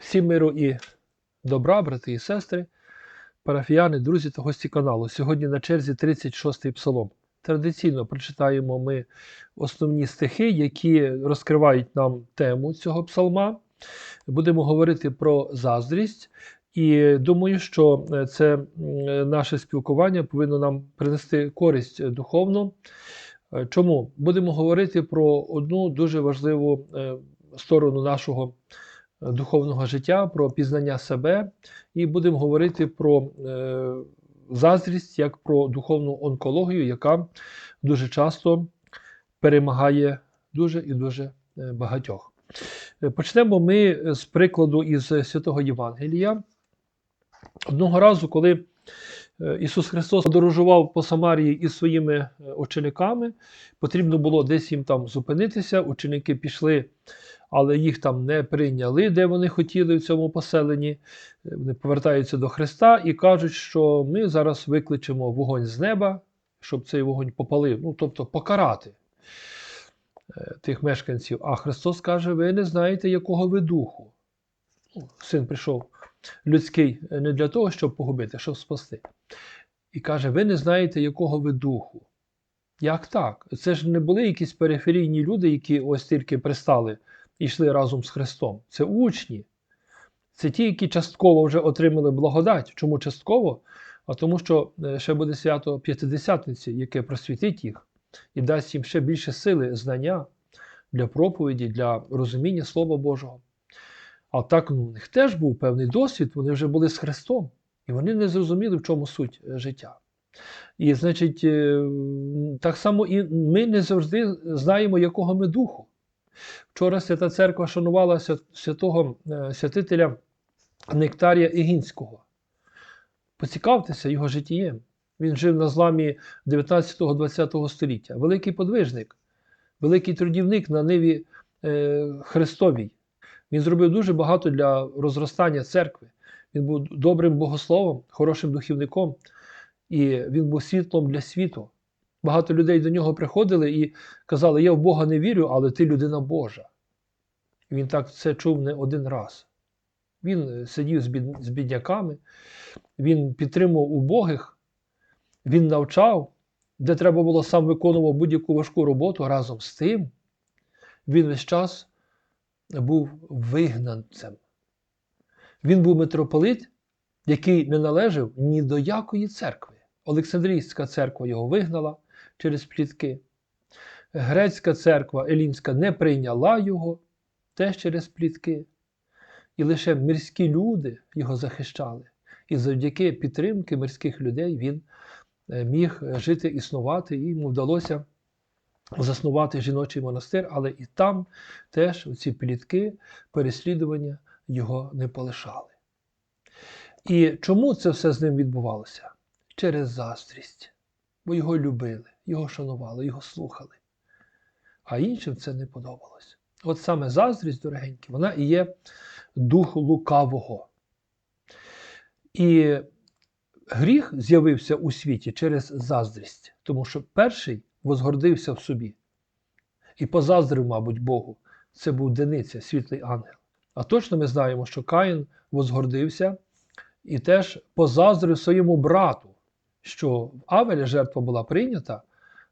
Всім миру і добра, брати і сестри, парафіяни, друзі та гості каналу. Сьогодні на черзі 36-й псалом. Традиційно прочитаємо ми основні стихи, які розкривають нам тему цього псалма. Будемо говорити про заздрість. І думаю, що е, це наше спілкування повинно нам принести користь духовну. Е, Чому? Будемо говорити про одну дуже важливу е, сторону нашого е, духовного життя, про пізнання себе, і будемо говорити про е, заздрість як про духовну онкологію, яка дуже часто перемагає дуже і дуже е, багатьох. Е, Почнемо ми з прикладу із святого Євангелія. Одного разу, коли Ісус Христос подорожував по Самарії із своїми е, учениками, потрібно було десь їм там зупинитися. Ученики пішли, але їх там не прийняли, де вони хотіли в цьому поселенні. Е, Вони повертаються до Христа і кажуть, що ми зараз викличемо вогонь з неба, щоб цей вогонь попалив, ну тобто покарати е, тих мешканців. А Христос каже: ви не знаєте, якого ви духу. Ну, Син прийшов людський е, не для того, щоб погубити, а щоб спасти. І каже: ви не знаєте, якого ви духу. Як так? Це ж не були якісь периферійні люди, які ось тільки пристали і йшли разом з Христом. Це учні. Це ті, які частково вже отримали благодать. Чому частково? А тому, що е, ще буде свято П'ятидесятниці, яке просвітить їх і дасть їм ще більше сили, знання для проповіді, для розуміння Слова Божого. А так ну, у них теж був певний досвід, вони вже були з Христом, і вони не зрозуміли, в чому суть е, життя. І, значить, е, так само і ми не завжди знаємо, якого ми духу. Вчора Свята Церква шанувала святого е, святителя Нектарія Ігінського. Поцікавтеся його життєм. Він жив на зламі 19-20 століття. Великий подвижник, великий трудівник на ниві Христовій. Він зробив дуже багато для розростання церкви. Він був добрим богословом, хорошим духівником, і він був світлом для світу. Багато людей до нього приходили і казали: Я в Бога не вірю, але ти людина Божа. І він так це чув не один раз. Він е, сидів з, бід... з бідняками, він підтримував убогих, він навчав, де треба було сам виконував будь-яку важку роботу разом з тим. Він весь час був вигнанцем. Він був митрополит, який не належав ні до якої церкви. Олександрійська церква його вигнала через плітки. Грецька церква Елінська не прийняла його теж через плітки. І лише мирські люди його захищали. І завдяки підтримки мирських людей він е, міг жити, існувати, і йому вдалося заснувати жіночий монастир, але і там теж ці плітки, переслідування його не полишали. І чому це все з ним відбувалося? Через заздрість. Бо його любили, його шанували, його слухали. А іншим це не подобалось. От саме заздрість, дорогенькі, вона і є дух лукавого. І гріх з'явився у світі через заздрість, тому що перший возгордився в собі і позаздрив, мабуть, Богу. Це був Дениця, світлий ангел. А точно ми знаємо, що Каїн возгордився і теж позаздрив своєму брату, що в Авеля жертва була прийнята,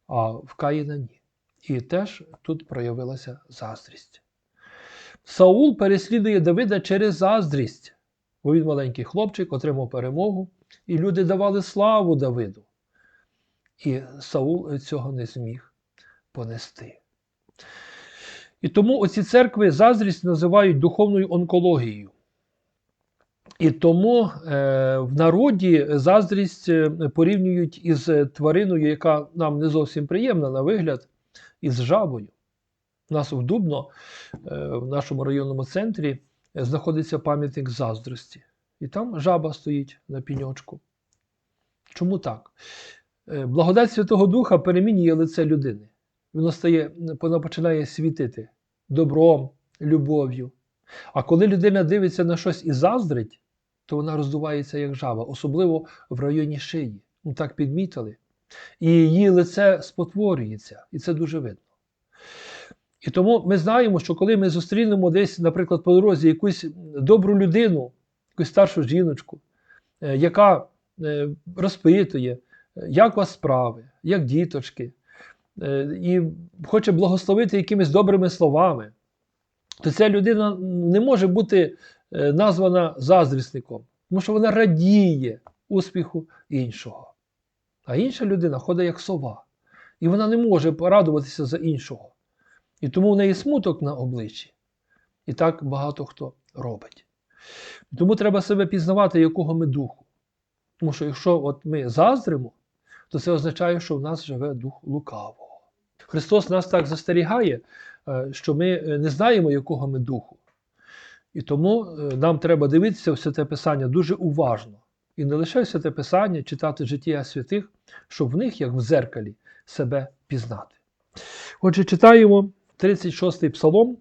а в Каїна ні. І теж тут проявилася заздрість. Саул переслідує Давида через заздрість, бо він маленький хлопчик, отримав перемогу, і люди давали славу Давиду. І Саул цього не зміг понести. І тому оці церкви заздрість називають духовною онкологією. І тому е, в народі заздрість е, порівнюють із твариною, яка нам не зовсім приємна на вигляд, із жабою. У нас в Дубно, е, в нашому районному центрі, е, знаходиться пам'ятник заздрості. І там жаба стоїть на піньочку. Чому так? Е, Благодать Святого Духа перемінює лице людини. Воно стає, воно починає світити добром, любов'ю. А коли людина дивиться на щось і заздрить, то вона роздувається як жаба, особливо в районі шиї. Ну так підмітили. І її лице спотворюється, і це дуже видно. І тому ми знаємо, що коли ми зустрінемо десь, наприклад, по дорозі якусь добру людину, якусь старшу жіночку, е, яка е, розпитує, як у вас справи, як діточки, е, і хоче благословити якимись добрими словами, то ця людина не може бути е, названа заздрісником, тому що вона радіє успіху іншого. А інша людина ходить як сова, і вона не може порадуватися за іншого. І тому в неї смуток на обличчі. І так багато хто робить. Тому треба себе пізнавати, якого ми духу. Тому що якщо от ми заздримо, то це означає, що в нас живе дух лукавого. Христос нас так застерігає, е, що ми е, не знаємо, якого ми духу. І тому е, нам треба дивитися все те Писання дуже уважно. І не лише все те Писання читати життя святих, щоб в них, як в зеркалі, себе пізнати. Отже, читаємо 36-й псалом.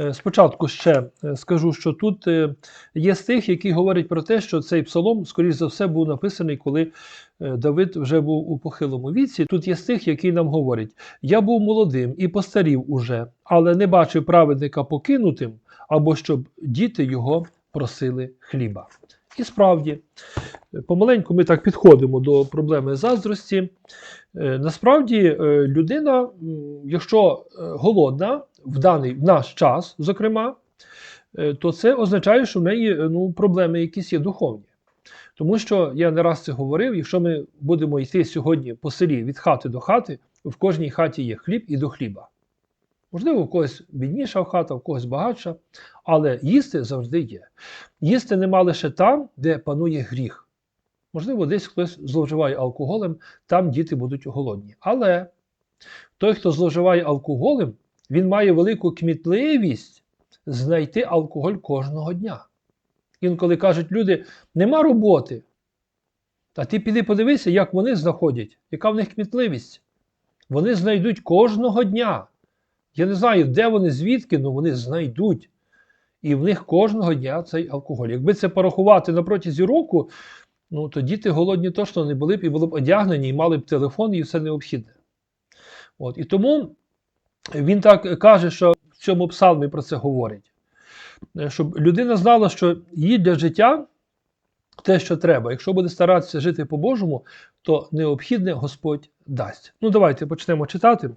Е, Спочатку ще е, скажу, що тут е, є стих, який говорить про те, що цей псалом, скоріш за все, був написаний, коли Давид вже був у похилому віці. Тут є стих, який нам говорить: Я був молодим і постарів уже, але не бачив праведника покинутим, або щоб діти його просили хліба. І справді, помаленьку ми так підходимо до проблеми заздрості. Е, Насправді, е, людина, якщо е, голодна в даний в наш час, зокрема, то це означає, що в неї ну, проблеми якісь є духовні. Тому що я не раз це говорив: якщо ми будемо йти сьогодні по селі від хати до хати, в кожній хаті є хліб і до хліба. Можливо, у когось бідніша хата, у когось багатша, але їсти завжди є. Їсти нема лише там, де панує гріх. Можливо, десь хтось зловживає алкоголем, там діти будуть голодні. Але той, хто зловживає алкоголем, він має велику кмітливість знайти алкоголь кожного дня. Інколи кажуть люди, нема роботи. А ти піди подивися, як вони знаходять, яка в них кмітливість. Вони знайдуть кожного дня. Я не знаю, де вони, звідки, але вони знайдуть. І в них кожного дня цей алкоголь. Якби це порахувати на протязі року, ну то діти голодні точно не були б і були б одягнені, і мали б телефон і все необхідне. От. І тому він так каже, що в цьому псалмі про це говорить. Е, Щоб людина знала, що їй для життя те, що треба. Якщо буде старатися жити по-божому, то необхідне Господь дасть. Ну, давайте почнемо читати.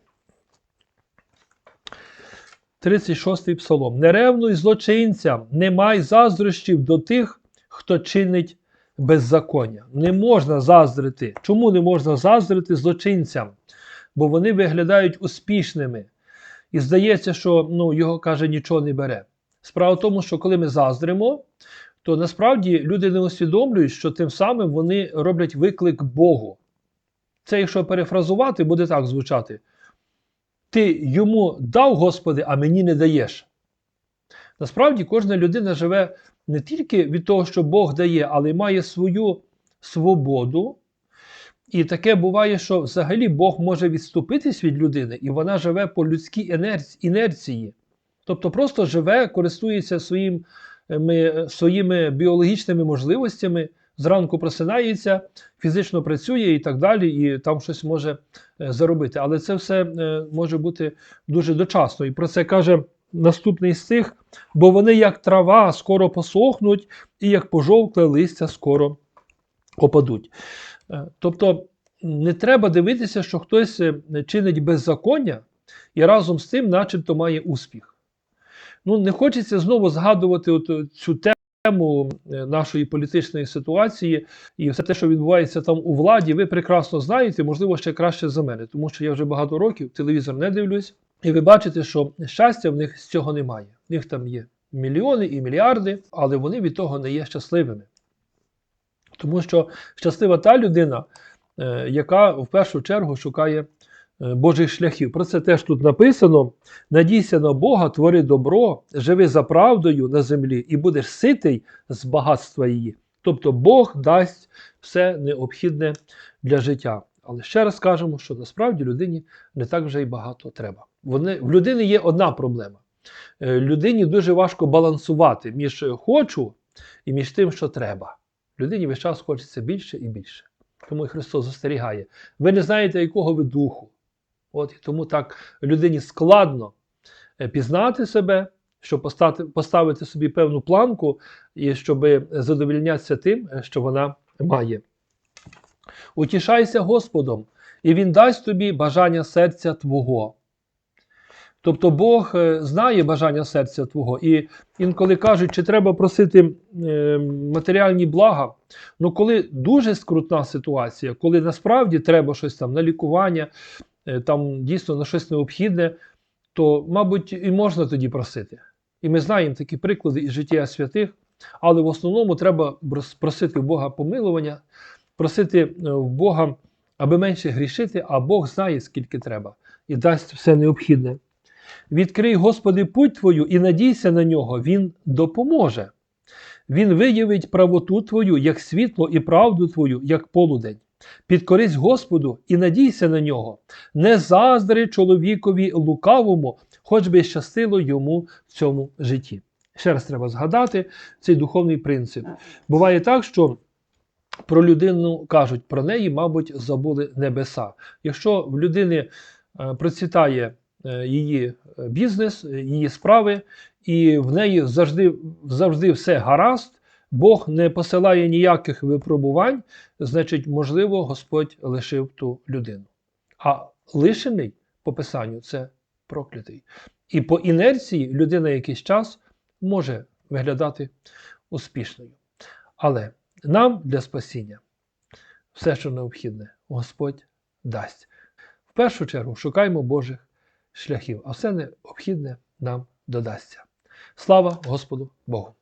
36-й псалом. Не ревнуй злочинцям, не май заздрощів до тих, хто чинить беззаконня. Не можна заздрити. Чому не можна заздрити злочинцям? Бо вони виглядають успішними. І здається, що ну, його каже, нічого не бере. Справа в тому, що коли ми заздримо, то насправді люди не усвідомлюють, що тим самим вони роблять виклик Богу. Це, якщо перефразувати, буде так звучати: Ти йому дав, Господи, а мені не даєш. Насправді кожна людина живе не тільки від того, що Бог дає, але й має свою свободу. І таке буває, що взагалі Бог може відступитись від людини, і вона живе по людській інерції. Тобто просто живе, користується своїм, е, своїми біологічними можливостями, зранку просинається, фізично працює і так далі, і там щось може е, заробити. Але це все е, може бути дуже дочасно. І про це каже наступний стих: бо вони, як трава, скоро посохнуть, і як пожовкле листя скоро опадуть. Е, Тобто не треба дивитися, що хтось чинить беззаконня і разом з тим, начебто, має успіх. Ну, не хочеться знову згадувати от цю тему е, нашої політичної ситуації і все те, що відбувається там у владі, ви прекрасно знаєте, можливо, ще краще за мене, тому що я вже багато років телевізор не дивлюсь, і ви бачите, що щастя в них з цього немає. В них там є мільйони і мільярди, але вони від того не є щасливими. Тому що щаслива та людина, е, яка в першу чергу шукає Божих шляхів. Про це теж тут написано: надійся на Бога, твори добро, живи за правдою на землі і будеш ситий з багатства її. Тобто Бог дасть все необхідне для життя. Але ще раз кажемо, що насправді людині не так вже й багато треба. Вони, в людини є одна проблема. Е, Людині дуже важко балансувати між хочу і між тим, що треба. Людині весь час хочеться більше і більше. Тому і Христос застерігає. Ви не знаєте, якого ви духу. От і тому так людині складно е, пізнати себе, щоб поставити, поставити собі певну планку, і щоб задовільнятися тим, е, що вона має. Утішайся Господом, і Він дасть тобі бажання серця Твого. Тобто Бог е, знає бажання серця Твого. І інколи кажуть, чи треба просити матеріальні блага. Ну, коли дуже скрутна ситуація, коли насправді треба щось там на лікування, там дійсно на щось необхідне, то, мабуть, і можна тоді просити. І ми знаємо такі приклади із життя святих, але в основному треба просити в Бога помилування, просити е, в Бога, аби менше грішити, а Бог знає, скільки треба, і дасть все необхідне. Відкрий, Господи, путь Твою і надійся на нього, Він допоможе. Він виявить правоту Твою, як світло, і правду Твою, як полудень. Підкорись Господу і надійся на нього. Не заздри чоловікові лукавому, хоч би щастило йому в цьому житті. Ще раз треба згадати цей духовний принцип. Буває так, що про людину кажуть, про неї, мабуть, забули небеса. Якщо в людини е, процвітає е, її бізнес, е, її справи, і в неї завжди, завжди все гаразд, Бог не посилає ніяких випробувань, значить, можливо, Господь лишив ту людину. А лишений по Писанню це проклятий. І по інерції людина якийсь час може виглядати успішною. Але нам для спасіння все, що необхідне, Господь дасть. В першу чергу шукаймо Божих шляхів, а все необхідне нам додасться. Слава Господу Богу!